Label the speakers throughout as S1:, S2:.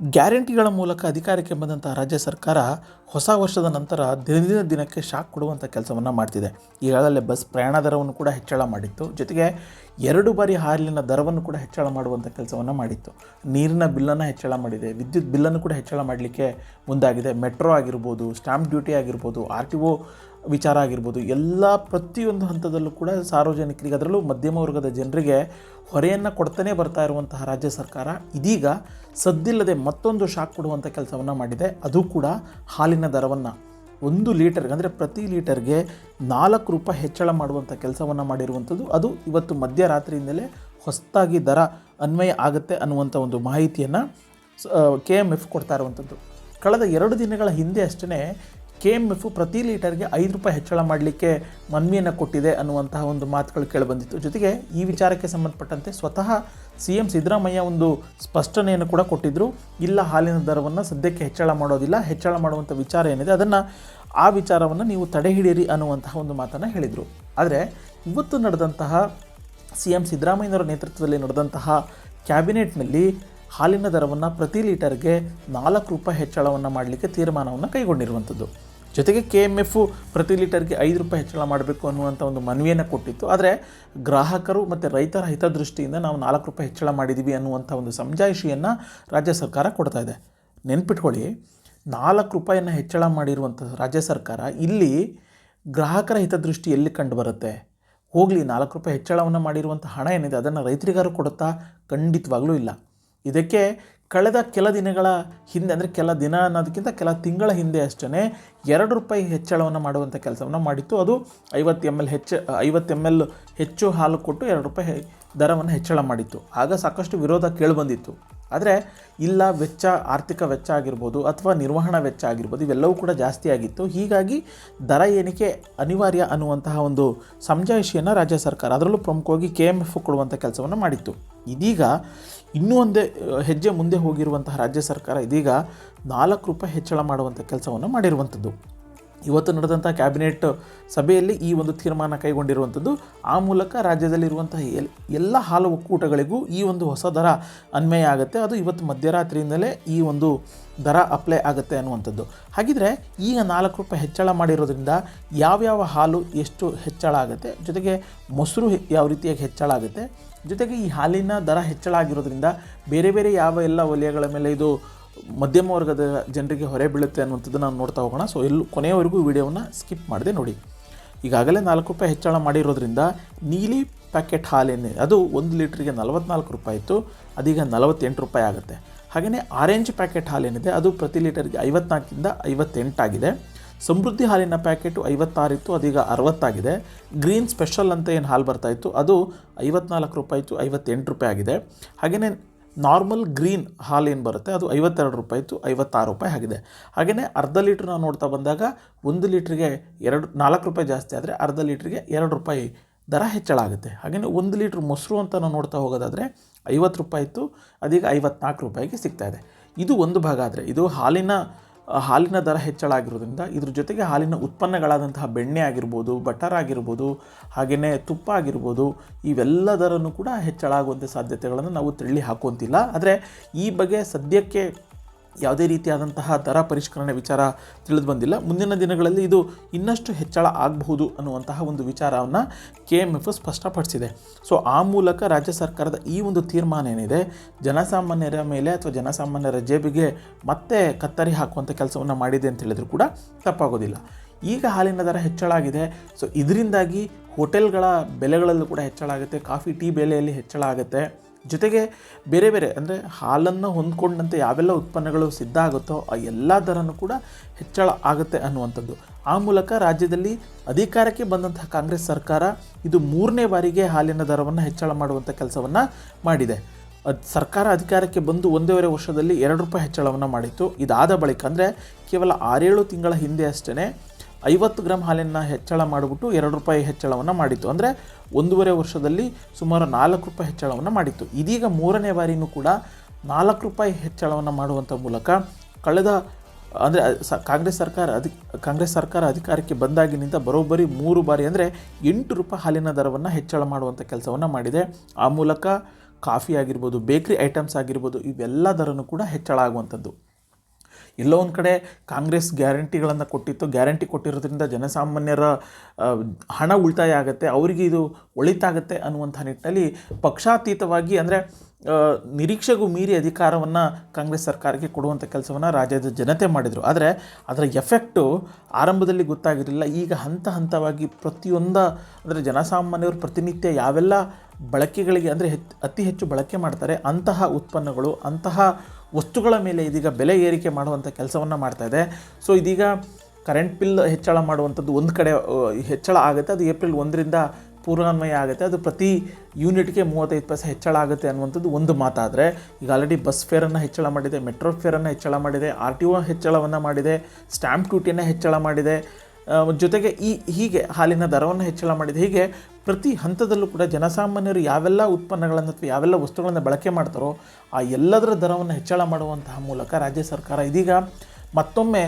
S1: ಗ್ಯಾರಂಟಿಗಳ ಮೂಲಕ ಅಧಿಕಾರಕ್ಕೆ ಬಂದಂಥ ರಾಜ್ಯ ಸರ್ಕಾರ ಹೊಸ ವರ್ಷದ ನಂತರ ದಿನದಿಂದ ದಿನಕ್ಕೆ ಶಾಕ್ ಕೊಡುವಂಥ ಕೆಲಸವನ್ನು ಮಾಡ್ತಿದೆ. ಈಗಾಗಲೇ ಬಸ್ ಪ್ರಯಾಣ ದರವನ್ನು ಕೂಡ ಹೆಚ್ಚಳ ಮಾಡಿತ್ತು. ಜೊತೆಗೆ ಎರಡು ಬಾರಿ ಹಾಲಿನ ದರವನ್ನು ಕೂಡ ಹೆಚ್ಚಳ ಮಾಡುವಂಥ ಕೆಲಸವನ್ನು ಮಾಡಿತ್ತು. ನೀರಿನ ಬಿಲ್ಲನ್ನು ಹೆಚ್ಚಳ ಮಾಡಿದೆ. ವಿದ್ಯುತ್ ಬಿಲ್ಲನ್ನು ಕೂಡ ಹೆಚ್ಚಳ ಮಾಡಲಿಕ್ಕೆ ಮುಂದಾಗಿದೆ. ಮೆಟ್ರೋ ಆಗಿರ್ಬೋದು, ಸ್ಟಾಂಪ್ ಡ್ಯೂಟಿ ಆಗಿರ್ಬೋದು, ಆರ್ ಟಿ ಒ ವಿಚಾರ ಆಗಿರ್ಬೋದು, ಎಲ್ಲ ಪ್ರತಿಯೊಂದು ಹಂತದಲ್ಲೂ ಕೂಡ ಸಾರ್ವಜನಿಕರಿಗೆ, ಅದರಲ್ಲೂ ಮಧ್ಯಮ ವರ್ಗದ ಜನರಿಗೆ ಹೊರೆಯನ್ನು ಕೊಡ್ತಾನೆ ಬರ್ತಾ ಇರುವಂತಹ ರಾಜ್ಯ ಸರ್ಕಾರ ಇದೀಗ ಸದ್ದಿಲ್ಲದೆ ಮತ್ತೊಂದು ಶಾಕ್ ಕೊಡುವಂಥ ಕೆಲಸವನ್ನು ಮಾಡಿದೆ. ಅದು ಕೂಡ ಹಾಲಿನ ದರವನ್ನು. ಒಂದು ಲೀಟರ್ಗೆ ಅಂದರೆ ಪ್ರತಿ ಲೀಟರ್ಗೆ ನಾಲ್ಕು ರೂಪಾಯಿ ಹೆಚ್ಚಳ ಮಾಡುವಂಥ ಕೆಲಸವನ್ನು ಮಾಡಿರುವಂಥದ್ದು, ಅದು ಇವತ್ತು ಮಧ್ಯರಾತ್ರಿಯಿಂದಲೇ ಹೊಸದಾಗಿ ದರ ಅನ್ವಯ ಆಗುತ್ತೆ ಅನ್ನುವಂಥ ಒಂದು ಮಾಹಿತಿಯನ್ನು ಕೆ ಎಂ ಎಫ್ ಕೊಡ್ತಾ ಇರುವಂಥದ್ದು. ಕಳೆದ ಎರಡು ದಿನಗಳ ಹಿಂದೆ ಅಷ್ಟೇ ಕೆ ಎಂ ಎಫ್ ಪ್ರತಿ ಲೀಟರ್ಗೆ ಐದು ರೂಪಾಯಿ ಹೆಚ್ಚಳ ಮಾಡಲಿಕ್ಕೆ ಮನವಿಯನ್ನು ಕೊಟ್ಟಿದೆ ಅನ್ನುವಂತಹ ಒಂದು ಮಾತುಗಳು ಕೇಳಿಬಂದಿತ್ತು. ಜೊತೆಗೆ ಈ ವಿಚಾರಕ್ಕೆ ಸಂಬಂಧಪಟ್ಟಂತೆ ಸ್ವತಃ ಸಿ ಎಂ ಸಿದ್ದರಾಮಯ್ಯ ಒಂದು ಸ್ಪಷ್ಟನೆಯನ್ನು ಕೂಡ ಕೊಟ್ಟಿದ್ದರು ಇಲ್ಲ, ಹಾಲಿನ ದರವನ್ನು ಸದ್ಯಕ್ಕೆ ಹೆಚ್ಚಳ ಮಾಡೋದಿಲ್ಲ. ಹೆಚ್ಚಳ ಮಾಡುವಂಥ ವಿಚಾರ ಏನಿದೆ, ಅದನ್ನು ಆ ವಿಚಾರವನ್ನು ನೀವು ತಡೆ ಅನ್ನುವಂತಹ ಒಂದು ಮಾತನ್ನು ಹೇಳಿದರು. ಆದರೆ ಇವತ್ತು ನಡೆದಂತಹ ಸಿ ಎಂ ಸಿದ್ದರಾಮಯ್ಯನವರ ನೇತೃತ್ವದಲ್ಲಿ ನಡೆದಂತಹ ಕ್ಯಾಬಿನೆಟ್ನಲ್ಲಿ ಹಾಲಿನ ದರವನ್ನು ಪ್ರತಿ ಲೀಟರ್ಗೆ ನಾಲ್ಕು ರೂಪಾಯಿ ಹೆಚ್ಚಳವನ್ನು ಮಾಡಲಿಕ್ಕೆ ತೀರ್ಮಾನವನ್ನು ಕೈಗೊಂಡಿರುವಂಥದ್ದು ಜೊತೆಗೆ ಕೆ ಎಂ ಎಫ್ ಪ್ರತಿ ಲೀಟರ್ಗೆ ಐದು ರೂಪಾಯಿ ಹೆಚ್ಚಳ ಮಾಡಬೇಕು ಅನ್ನುವಂಥ ಒಂದು ಮನವಿಯನ್ನು ಕೊಟ್ಟಿತ್ತು. ಆದರೆ ಗ್ರಾಹಕರು ಮತ್ತು ರೈತರ ಹಿತದೃಷ್ಟಿಯಿಂದ ನಾವು ನಾಲ್ಕು ರೂಪಾಯಿ ಹೆಚ್ಚಳ ಮಾಡಿದ್ದೀವಿ ಅನ್ನುವಂಥ ಒಂದು ಸಮಜಾಯಿಷಿಯನ್ನು ರಾಜ್ಯ ಸರ್ಕಾರ ಕೊಡ್ತಾ ಇದೆ. ನೆನ್ಪಿಟ್ಕೊಳ್ಳಿ, ನಾಲ್ಕು ರೂಪಾಯಿಯನ್ನು ಹೆಚ್ಚಳ ಮಾಡಿರುವಂಥ ರಾಜ್ಯ ಸರ್ಕಾರ ಇಲ್ಲಿ ಗ್ರಾಹಕರ ಹಿತದೃಷ್ಟಿ ಎಲ್ಲಿ ಕಂಡು ಬರುತ್ತೆ ಹೋಗಲಿ, ನಾಲ್ಕು ರೂಪಾಯಿ ಹೆಚ್ಚಳವನ್ನು ಮಾಡಿರುವಂಥ ಹಣ ಏನಿದೆ ಅದನ್ನು ರೈತರಿಗಾರು ಕೊಡುತ್ತಾ? ಖಂಡಿತವಾಗಲೂ ಇಲ್ಲ. ಇದಕ್ಕೆ ಕಳೆದ ಕೆಲ ದಿನಗಳ ಹಿಂದೆ, ಅಂದರೆ ಕೆಲ ದಿನ ಅನ್ನೋದಕ್ಕಿಂತ ಕೆಲ ತಿಂಗಳ ಹಿಂದೆ ಅಷ್ಟೇ ಎರಡು ರೂಪಾಯಿ ಹೆಚ್ಚಳವನ್ನು ಮಾಡುವಂಥ ಕೆಲಸವನ್ನು ಮಾಡಿತ್ತು. ಅದು ಐವತ್ತು ಎಂ ಎಲ್ ಹೆಚ್ಚು, ಐವತ್ತು ಎಂ ಎಲ್ ಹೆಚ್ಚು ಹಾಲು ಕೊಟ್ಟು ಎರಡು ರೂಪಾಯಿ ದರವನ್ನು ಹೆಚ್ಚಳ ಮಾಡಿತ್ತು. ಆಗ ಸಾಕಷ್ಟು ವಿರೋಧ ಕೇಳಿಬಂದಿತ್ತು. ಆದರೆ ಇಲ್ಲ, ವೆಚ್ಚ, ಆರ್ಥಿಕ ವೆಚ್ಚ ಆಗಿರ್ಬೋದು ಅಥವಾ ನಿರ್ವಹಣಾ ವೆಚ್ಚ ಆಗಿರ್ಬೋದು ಇವೆಲ್ಲವೂ ಕೂಡ ಜಾಸ್ತಿ ಆಗಿತ್ತು. ಹೀಗಾಗಿ ದರ ಏನಿಕೆ ಅನಿವಾರ್ಯ ಅನ್ನುವಂತಹ ಒಂದು ಸಮಜಾಯಿಷಿಯನ್ನು ರಾಜ್ಯ ಸರ್ಕಾರ, ಅದರಲ್ಲೂ ಪ್ರಮುಖವಾಗಿ ಕೆ ಎಂ ಎಫ್ ಕೊಡುವಂಥ ಕೆಲಸವನ್ನು ಮಾಡಿತ್ತು. ಇದೀಗ ಇನ್ನೂ ಒಂದೇ ಹೆಜ್ಜೆ ಮುಂದೆ ಹೋಗಿರುವಂತಹ ರಾಜ್ಯ ಸರ್ಕಾರ ಇದೀಗ ನಾಲ್ಕು ರೂಪಾಯಿ ಹೆಚ್ಚಳ ಮಾಡುವಂಥ ಕೆಲಸವನ್ನು ಮಾಡಿರುವಂಥದ್ದು ಇವತ್ತು ನಡೆದಂಥ ಕ್ಯಾಬಿನೆಟ್ ಸಭೆಯಲ್ಲಿ ಈ ಒಂದು ತೀರ್ಮಾನ ಕೈಗೊಂಡಿರುವಂಥದ್ದು, ಆ ಮೂಲಕ ರಾಜ್ಯದಲ್ಲಿರುವಂತಹ ಎಲ್, ಎಲ್ಲ ಹಾಲು ಒಕ್ಕೂಟಗಳಿಗೂ ಈ ಒಂದು ಹೊಸ ದರ ಅನ್ವಯ ಆಗುತ್ತೆ. ಅದು ಇವತ್ತು ಮಧ್ಯರಾತ್ರಿಯಿಂದಲೇ ಈ ಒಂದು ದರ ಅಪ್ಲೈ ಆಗುತ್ತೆ ಅನ್ನುವಂಥದ್ದು. ಹಾಗಿದ್ರೆ ಈಗ ನಾಲ್ಕು ರೂಪಾಯಿ ಹೆಚ್ಚಳ ಮಾಡಿರೋದ್ರಿಂದ ಯಾವ್ಯಾವ ಹಾಲು ಎಷ್ಟು ಹೆಚ್ಚಳ ಆಗುತ್ತೆ? ಜೊತೆಗೆ ಮೊಸರು ಯಾವ ರೀತಿಯಾಗಿ ಹೆಚ್ಚಳ ಆಗುತ್ತೆ? ಜೊತೆಗೆ ಈ ಹಾಲಿನ ದರ ಹೆಚ್ಚಳ ಆಗಿರೋದ್ರಿಂದ ಬೇರೆ ಬೇರೆ ಯಾವ ಎಲ್ಲ ವಲಯಗಳ ಮೇಲೆ ಇದು ಮಧ್ಯಮ ವರ್ಗದ ಜನರಿಗೆ ಹೊರೆ ಬೀಳುತ್ತೆ ಅನ್ನುವಂಥದ್ದು ನಾವು ನೋಡ್ತಾ ಹೋಗೋಣ. ಸೊ ಎಲ್ಲೂ ಕೊನೆಯವರೆಗೂ ವಿಡಿಯೋವನ್ನು ಸ್ಕಿಪ್ ಮಾಡದೆ ನೋಡಿ. ಈಗಾಗಲೇ ನಾಲ್ಕು ರೂಪಾಯಿ ಹೆಚ್ಚಳ ಮಾಡಿರೋದ್ರಿಂದ ನೀಲಿ ಪ್ಯಾಕೆಟ್ ಹಾಲೇನೆ ಅದು ಒಂದು ಲೀಟ್ರಿಗೆ ನಲವತ್ನಾಲ್ಕು ರೂಪಾಯಿ ಇತ್ತು, ಅದೀಗ ನಲವತ್ತೆಂಟು ರೂಪಾಯಿ ಆಗುತ್ತೆ. ಹಾಗೆಯೇ ಆರೆಂಜ್ ಪ್ಯಾಕೆಟ್ ಹಾಲೇನಿದೆ, ಅದು ಪ್ರತಿ ಲೀಟರ್ಗೆ ಐವತ್ನಾಲ್ಕಿಂದ ಐವತ್ತೆಂಟಾಗಿದೆ. ಸಮೃದ್ಧಿ ಹಾಲಿನ ಪ್ಯಾಕೆಟು ಐವತ್ತಾರಿತ್ತು ಅದೀಗ ಅರವತ್ತಾಗಿದೆ. ಗ್ರೀನ್ ಸ್ಪೆಷಲ್ ಅಂತ ಏನು ಹಾಲು ಬರ್ತಾ ಇತ್ತು, ಅದು ಐವತ್ನಾಲ್ಕು ರೂಪಾಯಿ ಇತ್ತು, ಐವತ್ತೆಂಟು ರೂಪಾಯಿ ಆಗಿದೆ. ಹಾಗೆಯೇ ನಾರ್ಮಲ್ ಗ್ರೀನ್ ಹಾಲು ಏನು ಬರುತ್ತೆ, ಅದು ಐವತ್ತೆರಡು ರೂಪಾಯಿ ಇತ್ತು ಐವತ್ತಾರು ರೂಪಾಯಿ ಆಗಿದೆ. ಹಾಗೆಯೇ ಅರ್ಧ ಲೀಟ್ರ್ ನಾವು ನೋಡ್ತಾ ಬಂದಾಗ ಒಂದು ಲೀಟ್ರಿಗೆ ಎರಡು, ನಾಲ್ಕು ರೂಪಾಯಿ ಜಾಸ್ತಿ ಆದರೆ ಅರ್ಧ ಲೀಟ್ರಿಗೆ ಎರಡು ರೂಪಾಯಿ ದರ ಹೆಚ್ಚಳ ಆಗುತ್ತೆ. ಹಾಗೆಯೇ ಒಂದು ಲೀಟ್ರ್ ಮೊಸರು ಅಂತ ನಾವು ನೋಡ್ತಾ ಹೋಗೋದಾದರೆ ಐವತ್ತು ರೂಪಾಯಿ ಇತ್ತು ಅದೀಗ ಐವತ್ನಾಲ್ಕು ರೂಪಾಯಿಗೆ ಸಿಗ್ತಾ ಇದೆ. ಇದು ಒಂದು ಭಾಗ ಆದರೆ, ಇದು ಹಾಲಿನ ಹಾಲಿನ ದರ ಹೆಚ್ಚಳ ಆಗಿರೋದ್ರಿಂದ ಇದ್ರ ಜೊತೆಗೆ ಹಾಲಿನ ಉತ್ಪನ್ನಗಳಾದಂತಹ ಬೆಣ್ಣೆ ಆಗಿರ್ಬೋದು, ಬಟರ್ ಆಗಿರ್ಬೋದು ಹಾಗೆಯೇ ತುಪ್ಪ ಆಗಿರ್ಬೋದು ದರನೂ ಕೂಡ ಹೆಚ್ಚಳ ಆಗುವಂಥ ಸಾಧ್ಯತೆಗಳನ್ನು ನಾವು ತಳ್ಳಿ ಹಾಕುವಂತಿಲ್ಲ ಆದರೆ ಈ ಬಗ್ಗೆ ಸದ್ಯಕ್ಕೆ ಯಾವುದೇ ರೀತಿಯಾದಂತಹ ದರ ಪರಿಷ್ಕರಣೆ ವಿಚಾರ ತಿಳಿದು ಬಂದಿಲ್ಲ ಮುಂದಿನ ದಿನಗಳಲ್ಲಿ ಇದು ಇನ್ನಷ್ಟು ಹೆಚ್ಚಳ ಆಗಬಹುದು ಅನ್ನುವಂತಹ ಒಂದು ವಿಚಾರವನ್ನು ಕೆ ಎಂ ಎಫ್ ಸ್ಪಷ್ಟಪಡಿಸಿದೆ. ಸೊ, ಆ ಮೂಲಕ ರಾಜ್ಯ ಸರ್ಕಾರದ ಈ ಒಂದು ತೀರ್ಮಾನ ಏನಿದೆ, ಜನಸಾಮಾನ್ಯರ ಮೇಲೆ ಅಥವಾ ಜನಸಾಮಾನ್ಯರ ಜೇಬಿಗೆ ಮತ್ತೆ ಕತ್ತರಿ ಹಾಕುವಂಥ ಕೆಲಸವನ್ನು ಮಾಡಿದೆ ಅಂತ ಹೇಳಿದರೂ ಕೂಡ ತಪ್ಪಾಗೋದಿಲ್ಲ. ಈಗ ಹಾಲಿನ ದರ ಹೆಚ್ಚಳ ಆಗಿದೆ. ಸೊ, ಇದರಿಂದಾಗಿ ಹೋಟೆಲ್ಗಳ ಬೆಲೆಗಳಲ್ಲೂ ಕೂಡ ಹೆಚ್ಚಳ ಆಗುತ್ತೆ, ಕಾಫಿ ಟೀ ಬೆಲೆಯಲ್ಲಿ ಹೆಚ್ಚಳ ಆಗುತ್ತೆ. ಜೊತೆಗೆ ಬೇರೆ ಬೇರೆ ಅಂದರೆ ಹಾಲನ್ನು ಹೊಂದ್ಕೊಂಡಂತೆ ಯಾವೆಲ್ಲ ಉತ್ಪನ್ನಗಳು ಸಿದ್ಧ ಆಗುತ್ತೋ ಆ ಎಲ್ಲ ದರನೂ ಕೂಡ ಹೆಚ್ಚಳ ಆಗುತ್ತೆ ಅನ್ನುವಂಥದ್ದು. ಆ ಮೂಲಕ ರಾಜ್ಯದಲ್ಲಿ ಅಧಿಕಾರಕ್ಕೆ ಬಂದಂತಹ ಕಾಂಗ್ರೆಸ್ ಸರ್ಕಾರ ಇದು ಮೂರನೇ ಬಾರಿಗೆ ಹಾಲಿನ ದರವನ್ನು ಹೆಚ್ಚಳ ಮಾಡುವಂಥ ಕೆಲಸವನ್ನು ಮಾಡಿದೆ. ಅದು ಸರ್ಕಾರ ಅಧಿಕಾರಕ್ಕೆ ಬಂದು ಒಂದೂವರೆ ವರ್ಷದಲ್ಲಿ ಎರಡು ರೂಪಾಯಿ ಹೆಚ್ಚಳವನ್ನು ಮಾಡಿತ್ತು. ಇದಾದ ಬಳಿಕ ಅಂದರೆ ಕೇವಲ ಆರೇಳು ತಿಂಗಳ ಹಿಂದೆ ಅಷ್ಟೇ ಐವತ್ತು ಗ್ರಾಮ್ ಹಾಲನ್ನು ಹೆಚ್ಚಳ ಮಾಡಿಬಿಟ್ಟು ಎರಡು ರೂಪಾಯಿ ಹೆಚ್ಚಳವನ್ನು ಮಾಡಿತ್ತು. ಅಂದರೆ ಒಂದೂವರೆ ವರ್ಷದಲ್ಲಿ ಸುಮಾರು ನಾಲ್ಕು ರೂಪಾಯಿ ಹೆಚ್ಚಳವನ್ನು ಮಾಡಿತ್ತು. ಇದೀಗ ಮೂರನೇ ಬಾರಿನೂ ಕೂಡ ನಾಲ್ಕು ರೂಪಾಯಿ ಹೆಚ್ಚಳವನ್ನು ಮಾಡುವಂಥ ಮೂಲಕ ಕಳೆದ, ಅಂದರೆ ಸ, ಕಾಂಗ್ರೆಸ್ ಸರ್ಕಾರ ಅಧಿ, ಕಾಂಗ್ರೆಸ್ ಸರ್ಕಾರ ಅಧಿಕಾರಕ್ಕೆ ಬಂದಾಗಿನಿಂದ ಬರೋಬ್ಬರಿ ಮೂರು ಬಾರಿ ಅಂದರೆ ಎಂಟು ರೂಪಾಯಿ ಹಾಲಿನ ದರವನ್ನು ಹೆಚ್ಚಳ ಮಾಡುವಂಥ ಕೆಲಸವನ್ನು ಮಾಡಿದೆ. ಆ ಮೂಲಕ ಕಾಫಿ ಆಗಿರ್ಬೋದು, ಬೇಕ್ರಿ ಐಟಮ್ಸ್ ಆಗಿರ್ಬೋದು, ಇವೆಲ್ಲ ದರನೂ ಕೂಡ ಹೆಚ್ಚಳ ಆಗುವಂಥದ್ದು ಎಲ್ಲೋ ಒಂದು ಕಡೆ ಕಾಂಗ್ರೆಸ್ ಗ್ಯಾರಂಟಿಗಳನ್ನು ಕೊಟ್ಟಿತ್ತು. ಗ್ಯಾರಂಟಿ ಕೊಟ್ಟಿರೋದ್ರಿಂದ ಜನಸಾಮಾನ್ಯರ ಹಣ ಉಳಿತಾಯ ಆಗುತ್ತೆ, ಅವರಿಗೆ ಇದು ಒಳಿತಾಗುತ್ತೆ ಅನ್ನುವಂಥ ನಿಟ್ಟಿನಲ್ಲಿ ಪಕ್ಷಾತೀತವಾಗಿ ಅಂದರೆ ನಿರೀಕ್ಷೆಗೂ ಮೀರಿ ಅಧಿಕಾರವನ್ನು ಕಾಂಗ್ರೆಸ್ ಸರ್ಕಾರಕ್ಕೆ ಕೊಡುವಂಥ ಕೆಲಸವನ್ನು ರಾಜ್ಯದ ಜನತೆ ಮಾಡಿದರು. ಆದರೆ ಅದರ ಎಫೆಕ್ಟು ಆರಂಭದಲ್ಲಿ ಗೊತ್ತಾಗಿರಲಿಲ್ಲ. ಈಗ ಹಂತ ಹಂತವಾಗಿ ಪ್ರತಿಯೊಂದ ಅಂದರೆ ಜನಸಾಮಾನ್ಯರು ಪ್ರತಿನಿತ್ಯ ಯಾವೆಲ್ಲ ಬಳಕೆಗಳಿಗೆ ಅಂದರೆ ಅತಿ ಹೆಚ್ಚು ಬಳಕೆ ಮಾಡ್ತಾರೆ, ಅಂತಹ ಉತ್ಪನ್ನಗಳು, ಅಂತಹ ವಸ್ತುಗಳ ಮೇಲೆ ಇದೀಗ ಬೆಲೆ ಏರಿಕೆ ಮಾಡುವಂಥ ಕೆಲಸವನ್ನು ಮಾಡ್ತಾ ಇದೆ. ಸೊ ಇದೀಗ ಕರೆಂಟ್ ಬಿಲ್ ಹೆಚ್ಚಳ ಮಾಡುವಂಥದ್ದು ಒಂದು ಕಡೆ ಹೆಚ್ಚಳ ಆಗುತ್ತೆ. ಅದು ಏಪ್ರಿಲ್ ಒಂದರಿಂದ ಪೂರ್ವಾನ್ವಯ ಆಗುತ್ತೆ. ಅದು ಪ್ರತಿ ಯೂನಿಟ್ಗೆ ಮೂವತ್ತೈದು ಪೈಸೆ ಹೆಚ್ಚಳ ಆಗುತ್ತೆ ಅನ್ನುವಂಥದ್ದು ಒಂದು ಮಾತಾದರೆ, ಈಗ ಆಲ್ರೆಡಿ ಬಸ್ ಫೇರನ್ನು ಹೆಚ್ಚಳ ಮಾಡಿದೆ ಮೆಟ್ರೋ ಫೇರನ್ನು ಹೆಚ್ಚಳ ಮಾಡಿದೆ ಆರ್ ಟಿ ಒ ಹೆಚ್ಚಳವನ್ನು ಮಾಡಿದೆ ಸ್ಟ್ಯಾಂಪ್ ಡ್ಯೂಟಿಯನ್ನು ಹೆಚ್ಚಳ ಮಾಡಿದೆ ಜೊತೆಗೆ ಈ ಹೀಗೆ ಹಾಲಿನ ದರವನ್ನು ಹೆಚ್ಚಳ ಮಾಡಿದೆ ಹೀಗೆ ಪ್ರತಿ ಹಂತದಲ್ಲೂ ಕೂಡ ಜನಸಾಮಾನ್ಯರು ಯಾವೆಲ್ಲ ಉತ್ಪನ್ನಗಳನ್ನು ಅಥವಾ ಯಾವೆಲ್ಲ ವಸ್ತುಗಳನ್ನು ಬಳಕೆ ಮಾಡ್ತಾರೋ ಆ ಎಲ್ಲದರ ದರವನ್ನು ಹೆಚ್ಚಳ ಮಾಡುವಂತಹ ಮೂಲಕ ರಾಜ್ಯ ಸರ್ಕಾರ ಇದೀಗ ಮತ್ತೊಮ್ಮೆ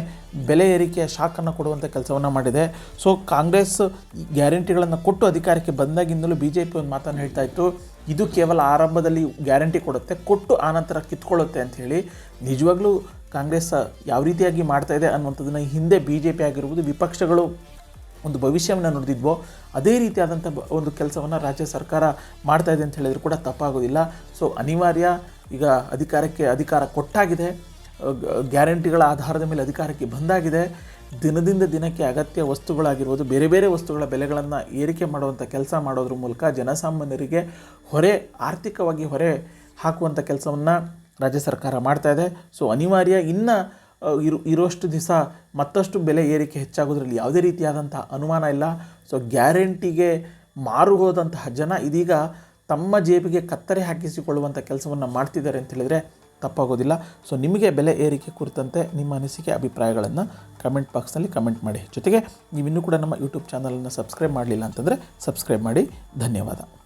S1: ಬೆಲೆ ಏರಿಕೆಯ ಶಾಕನ್ನು ಕೊಡುವಂಥ ಕೆಲಸವನ್ನು ಮಾಡಿದೆ. ಸೊ ಕಾಂಗ್ರೆಸ್ ಗ್ಯಾರಂಟಿಗಳನ್ನು ಕೊಟ್ಟು ಅಧಿಕಾರಕ್ಕೆ ಬಂದಾಗಿಂದಲೂ ಬಿ ಜೆ ಪಿ ಒಂದು ಮಾತನ್ನು ಹೇಳ್ತಾ ಇತ್ತು. ಇದು ಕೇವಲ ಆರಂಭದಲ್ಲಿ ಗ್ಯಾರಂಟಿ ಕೊಡುತ್ತೆ, ಕೊಟ್ಟು ಆನಂತರ ಕಿತ್ಕೊಳ್ಳುತ್ತೆ ಅಂಥೇಳಿ ನಿಜವಾಗ್ಲೂ ಕಾಂಗ್ರೆಸ್ ಯಾವ ರೀತಿಯಾಗಿ ಮಾಡ್ತಾ ಇದೆ ಅನ್ನುವಂಥದ್ದನ್ನು ಹಿಂದೆ ಬಿ ಜೆ ಪಿ ಆಗಿರ್ಬೋದು ವಿಪಕ್ಷಗಳು ಒಂದು ಭವಿಷ್ಯವನ್ನು ನುಡಿದಿದ್ವೋ, ಅದೇ ರೀತಿಯಾದಂಥ ಒಂದು ಕೆಲಸವನ್ನು ರಾಜ್ಯ ಸರ್ಕಾರ ಮಾಡ್ತಾ ಇದೆ ಅಂತ ಹೇಳಿದ್ರು ಕೂಡ ತಪ್ಪಾಗೋದಿಲ್ಲ. ಸೊ ಅನಿವಾರ್ಯ ಈಗ ಅಧಿಕಾರಕ್ಕೆ ಅಧಿಕಾರ ಕೊಟ್ಟಾಗಿದೆ. ಗ್ಯಾರಂಟಿಗಳ ಆಧಾರದ ಮೇಲೆ ಅಧಿಕಾರಕ್ಕೆ ಬಂದಾಗಿದೆ. ದಿನದಿಂದ ದಿನಕ್ಕೆ ಅಗತ್ಯ ವಸ್ತುಗಳಾಗಿರ್ಬೋದು, ಬೇರೆ ಬೇರೆ ವಸ್ತುಗಳ ಬೆಲೆಗಳನ್ನು ಏರಿಕೆ ಮಾಡುವಂಥ ಕೆಲಸ ಮಾಡೋದ್ರ ಮೂಲಕ ಜನಸಾಮಾನ್ಯರಿಗೆ ಹೊರೆ, ಆರ್ಥಿಕವಾಗಿ ಹೊರೆ ಹಾಕುವಂಥ ಕೆಲಸವನ್ನು ರಾಜ್ಯ ಸರ್ಕಾರ ಮಾಡ್ತಾ ಇದೆ. ಸೊ ಅನಿವಾರ್ಯ ಇನ್ನು ಇರು ಇರೋಷ್ಟು ದಿವಸ ಮತ್ತಷ್ಟು ಬೆಲೆ ಏರಿಕೆ ಹೆಚ್ಚಾಗೋದ್ರಲ್ಲಿ ಯಾವುದೇ ರೀತಿಯಾದಂಥ ಅನುಮಾನ ಇಲ್ಲ. ಸೊ ಗ್ಯಾರಂಟಿಗೆ ಮಾರು ಹೋದಂತಹ ಜನ ಇದೀಗ ತಮ್ಮ ಜೇಬಿಗೆ ಕತ್ತರಿ ಹಾಕಿಸಿಕೊಳ್ಳುವಂಥ ಕೆಲಸವನ್ನು ಮಾಡ್ತಿದ್ದಾರೆ ಅಂತ ಹೇಳಿದರೆ ತಪ್ಪಾಗೋದಿಲ್ಲ. ಸೊ ನಿಮಗೆ ಬೆಲೆ ಏರಿಕೆ ಕುರಿತಂತೆ ನಿಮ್ಮ ಅನಿಸಿಕೆ, ಅಭಿಪ್ರಾಯಗಳನ್ನು ಕಮೆಂಟ್ ಬಾಕ್ಸ್ನಲ್ಲಿ ಕಮೆಂಟ್ ಮಾಡಿ. ಜೊತೆಗೆ, ನೀವಿನ್ನೂ ಕೂಡ ನಮ್ಮ ಯೂಟ್ಯೂಬ್ ಚಾನಲನ್ನು ಸಬ್ಸ್ಕ್ರೈಬ್ ಮಾಡಲಿಲ್ಲ ಅಂತಂದರೆ ಸಬ್ಸ್ಕ್ರೈಬ್ ಮಾಡಿ. ಧನ್ಯವಾದ.